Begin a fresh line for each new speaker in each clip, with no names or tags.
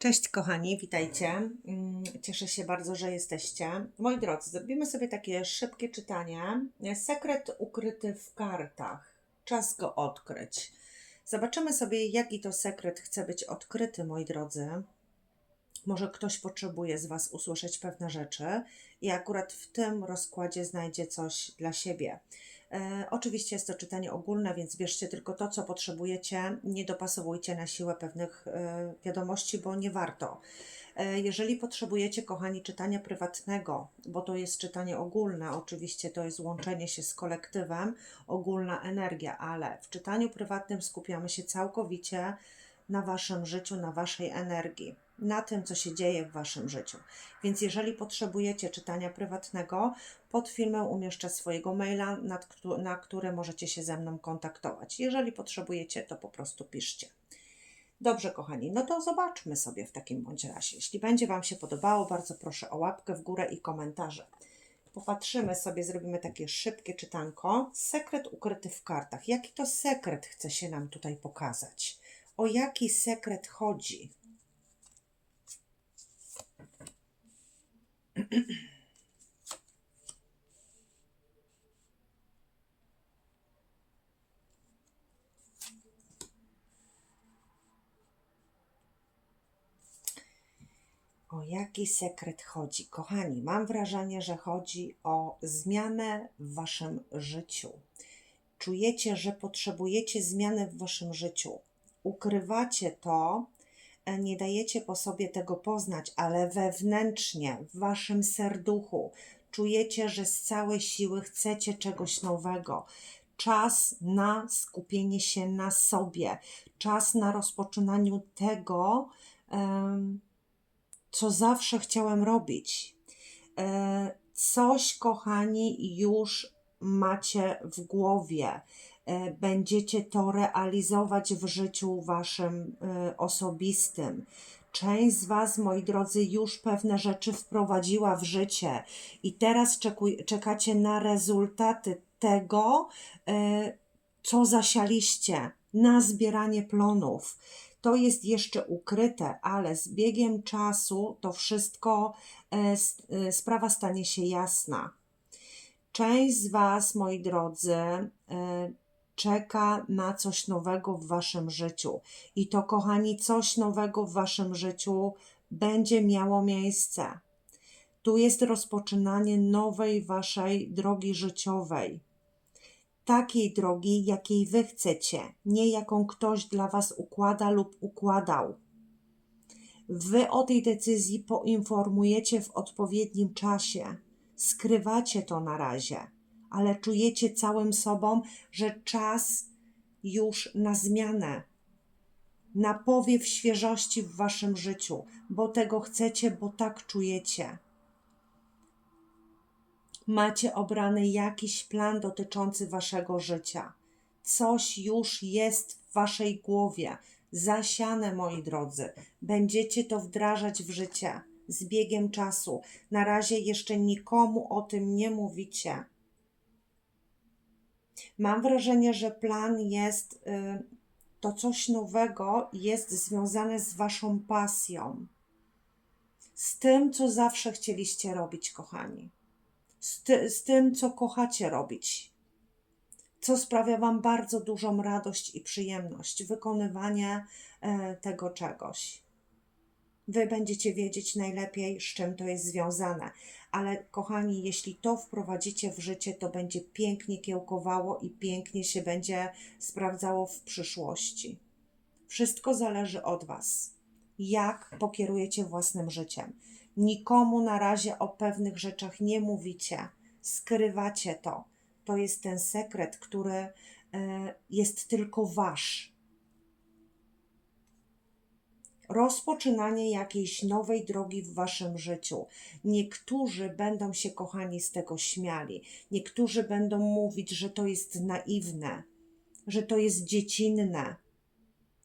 Cześć kochani, witajcie. Mm, Cieszę się bardzo, że jesteście. Moi drodzy, zrobimy sobie takie szybkie czytanie. Sekret ukryty w kartach. Czas go odkryć. Zobaczymy sobie, jaki to sekret chce być odkryty, moi drodzy. Może ktoś potrzebuje z Was usłyszeć pewne rzeczy i akurat w tym rozkładzie znajdzie coś dla siebie. E, oczywiście jest to czytanie ogólne, więc bierzcie tylko to, co potrzebujecie. Nie dopasowujcie na siłę pewnych e, wiadomości, bo nie warto. E, jeżeli potrzebujecie, kochani, czytania prywatnego, bo to jest czytanie ogólne, oczywiście to jest łączenie się z kolektywem, ogólna energia, ale w czytaniu prywatnym skupiamy się całkowicie na Waszym życiu, na Waszej energii, na tym, co się dzieje w Waszym życiu. Więc jeżeli potrzebujecie czytania prywatnego, pod filmem umieszczę swojego maila, na który możecie się ze mną kontaktować. Jeżeli potrzebujecie, to po prostu piszcie. Dobrze, kochani, no to zobaczmy sobie w takim bądź razie. Jeśli będzie Wam się podobało, bardzo proszę o łapkę w górę i komentarze. Popatrzymy sobie, zrobimy takie szybkie czytanko. Sekret ukryty w kartach. Jaki to sekret chce się nam tutaj pokazać? O jaki sekret chodzi? O jaki sekret chodzi? Kochani, mam wrażenie, że chodzi o zmianę w waszym życiu. Czujecie, że potrzebujecie zmiany w waszym życiu. Ukrywacie to, e, nie dajecie po sobie tego poznać, ale wewnętrznie, w waszym serduchu, czujecie, że z całej siły chcecie czegoś nowego. Czas na skupienie się na sobie, czas na rozpoczynaniu tego, co zawsze chciałem robić. E, Coś, kochani, już macie w głowie. E, Będziecie to realizować w życiu waszym e, osobistym. Część z Was, moi drodzy, już pewne rzeczy wprowadziła w życie i teraz czekuj, czekacie na rezultaty tego, e, co zasialiście, na zbieranie plonów to jest jeszcze ukryte, ale z biegiem czasu to wszystko, sprawa stanie się jasna. Część z Was, moi drodzy, czeka na coś nowego w Waszym życiu. I to, kochani, coś nowego w Waszym życiu będzie miało miejsce. Tu jest rozpoczynanie nowej Waszej drogi życiowej takiej drogi, jakiej wy chcecie, nie jaką ktoś dla was układa lub układał. Wy o tej decyzji poinformujecie w odpowiednim czasie. Skrywacie to na razie, ale czujecie całym sobą, że czas już na zmianę, na powiew świeżości w waszym życiu, bo tego chcecie, bo tak czujecie macie obrany jakiś plan dotyczący waszego życia. Coś już jest w waszej głowie, zasiane, moi drodzy. Będziecie to wdrażać w życie z biegiem czasu. Na razie jeszcze nikomu o tym nie mówicie. Mam wrażenie, że plan jest, y, to coś nowego jest związane z waszą pasją. Z tym, co zawsze chcieliście robić, kochani z, ty, z tym, co kochacie robić, co sprawia Wam bardzo dużą radość i przyjemność, wykonywanie e, tego czegoś. Wy będziecie wiedzieć najlepiej, z czym to jest związane, ale kochani, jeśli to wprowadzicie w życie, to będzie pięknie kiełkowało i pięknie się będzie sprawdzało w przyszłości. Wszystko zależy od Was. Jak pokierujecie własnym życiem. Nikomu na razie o pewnych rzeczach nie mówicie, skrywacie to. To jest ten sekret, który e, jest tylko wasz. Rozpoczynanie jakiejś nowej drogi w waszym życiu. Niektórzy będą się, kochani, z tego śmiali. Niektórzy będą mówić, że to jest naiwne, że to jest dziecinne,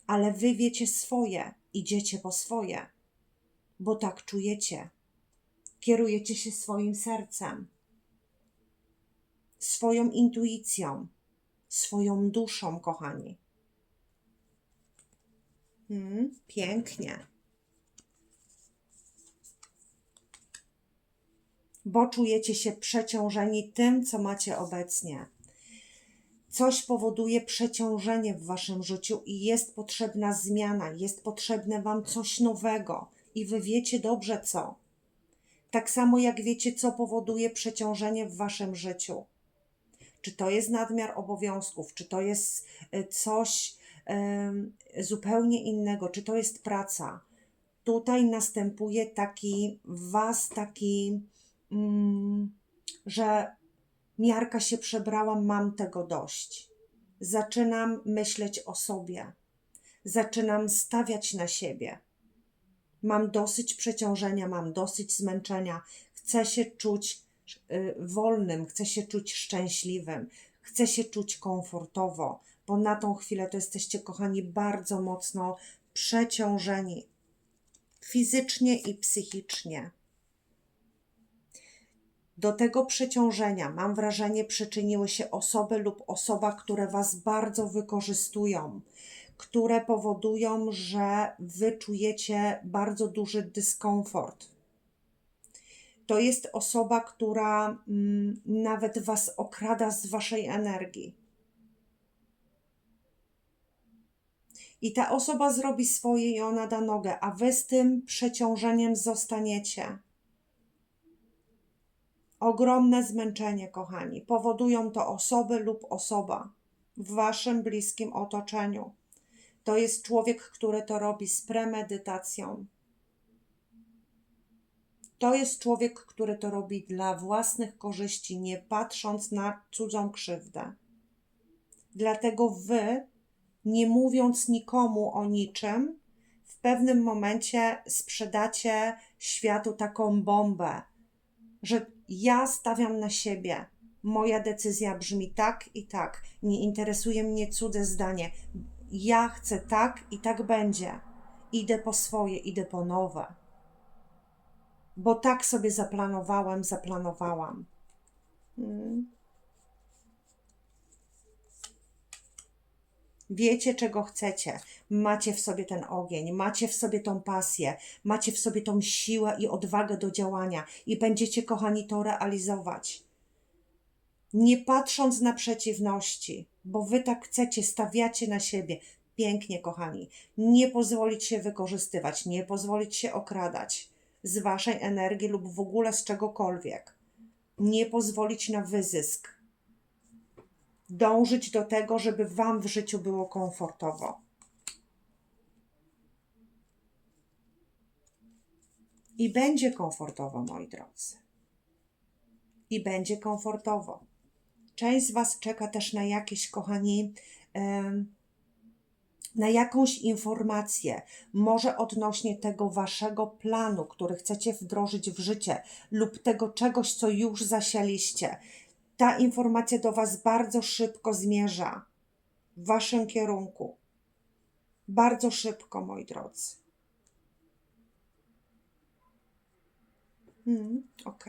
ale wy wiecie swoje, idziecie po swoje bo tak czujecie. Kierujecie się swoim sercem, swoją intuicją, swoją duszą, kochani. Mm, pięknie. Bo czujecie się przeciążeni tym, co macie obecnie. Coś powoduje przeciążenie w waszym życiu i jest potrzebna zmiana, jest potrzebne wam coś nowego i wy wiecie dobrze co. Tak samo jak wiecie, co powoduje przeciążenie w waszym życiu. Czy to jest nadmiar obowiązków, czy to jest y, coś, zupełnie innego, czy to jest praca. Tutaj następuje taki w was taki, mm, że miarka się przebrała, mam tego dość. Zaczynam myśleć o sobie. Zaczynam stawiać na siebie. Mam dosyć przeciążenia, mam dosyć zmęczenia. Chcę się czuć y, wolnym, chcę się czuć szczęśliwym, chcę się czuć komfortowo, bo na tą chwilę to jesteście, kochani, bardzo mocno przeciążeni fizycznie i psychicznie. Do tego przeciążenia, mam wrażenie, przyczyniły się osoby lub osoba, które Was bardzo wykorzystują, które powodują, że Wy czujecie bardzo duży dyskomfort. To jest osoba, która mm, nawet Was okrada z Waszej energii. I ta osoba zrobi swoje i ona da nogę, a Wy z tym przeciążeniem zostaniecie ogromne zmęczenie, kochani. Powodują to osoby lub osoba w waszym bliskim otoczeniu. To jest człowiek, który to robi z premedytacją. To jest człowiek, który to robi dla własnych korzyści, nie patrząc na cudzą krzywdę. Dlatego wy, nie mówiąc nikomu o niczym, w pewnym momencie sprzedacie światu taką bombę, że ja stawiam na siebie. Moja decyzja brzmi tak i tak. Nie interesuje mnie cudze zdanie. Ja chcę tak i tak będzie. Idę po swoje, idę po nowe. Bo tak sobie zaplanowałem, zaplanowałam. Hmm. Wiecie, czego chcecie. Macie w sobie ten ogień, macie w sobie tą pasję, macie w sobie tą siłę i odwagę do działania i będziecie, kochani, to realizować. Nie patrząc na przeciwności, bo wy tak chcecie, stawiacie na siebie. Pięknie, kochani. Nie pozwolić się wykorzystywać, nie pozwolić się okradać z waszej energii lub w ogóle z czegokolwiek. Nie pozwolić na wyzysk dążyć do tego, żeby Wam w życiu było komfortowo. I będzie komfortowo, moi drodzy. I będzie komfortowo. Część z Was czeka też na jakieś, kochani, na jakąś informację, może odnośnie tego Waszego planu, który chcecie wdrożyć w życie, lub tego czegoś, co już zasialiście ta informacja do Was bardzo szybko zmierza w Waszym kierunku. Bardzo szybko, moi drodzy. Hmm, ok.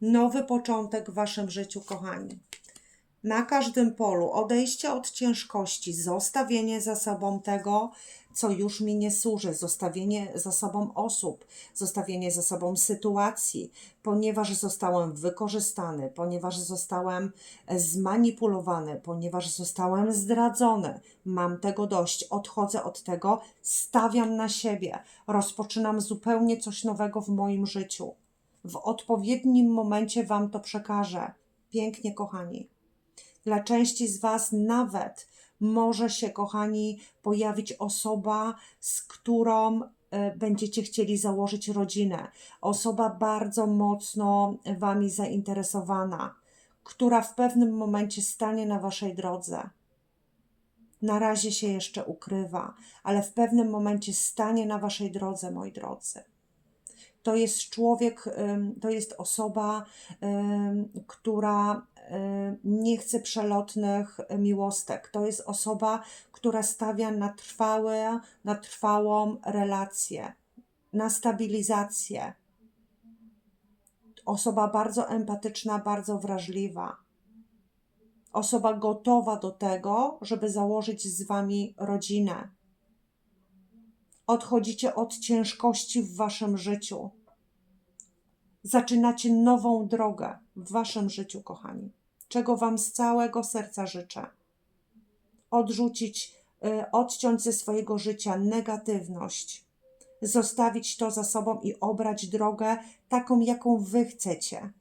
Nowy początek w Waszym życiu, kochani. Na każdym polu odejście od ciężkości, zostawienie za sobą tego, co już mi nie służy, zostawienie za sobą osób, zostawienie za sobą sytuacji, ponieważ zostałem wykorzystany, ponieważ zostałem e, zmanipulowany, ponieważ zostałem zdradzony. Mam tego dość, odchodzę od tego, stawiam na siebie, rozpoczynam zupełnie coś nowego w moim życiu. W odpowiednim momencie Wam to przekażę. Pięknie, kochani. Dla części z Was nawet może się, kochani, pojawić osoba, z którą e, będziecie chcieli założyć rodzinę. Osoba bardzo mocno Wami zainteresowana, która w pewnym momencie stanie na Waszej drodze. Na razie się jeszcze ukrywa, ale w pewnym momencie stanie na Waszej drodze, moi drodzy. To jest człowiek, to jest osoba, która nie chce przelotnych miłostek. To jest osoba, która stawia na trwałe, na trwałą relację, na stabilizację. Osoba bardzo empatyczna, bardzo wrażliwa. Osoba gotowa do tego, żeby założyć z wami rodzinę. Odchodzicie od ciężkości w waszym życiu. Zaczynacie nową drogę w waszym życiu, kochani. Czego wam z całego serca życzę. Odrzucić, y, odciąć ze swojego życia negatywność, zostawić to za sobą i obrać drogę taką, jaką wy chcecie,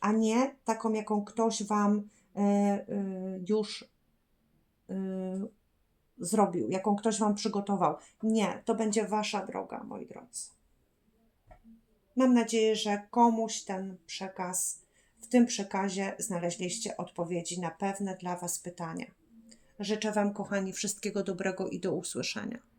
a nie taką, jaką ktoś wam y, y, już zrobił, jaką ktoś wam przygotował. Nie, to będzie wasza droga, moi drodzy. Mam nadzieję, że komuś ten przekaz, w tym przekazie znaleźliście odpowiedzi na pewne dla was pytania. Życzę wam, kochani, wszystkiego dobrego i do usłyszenia.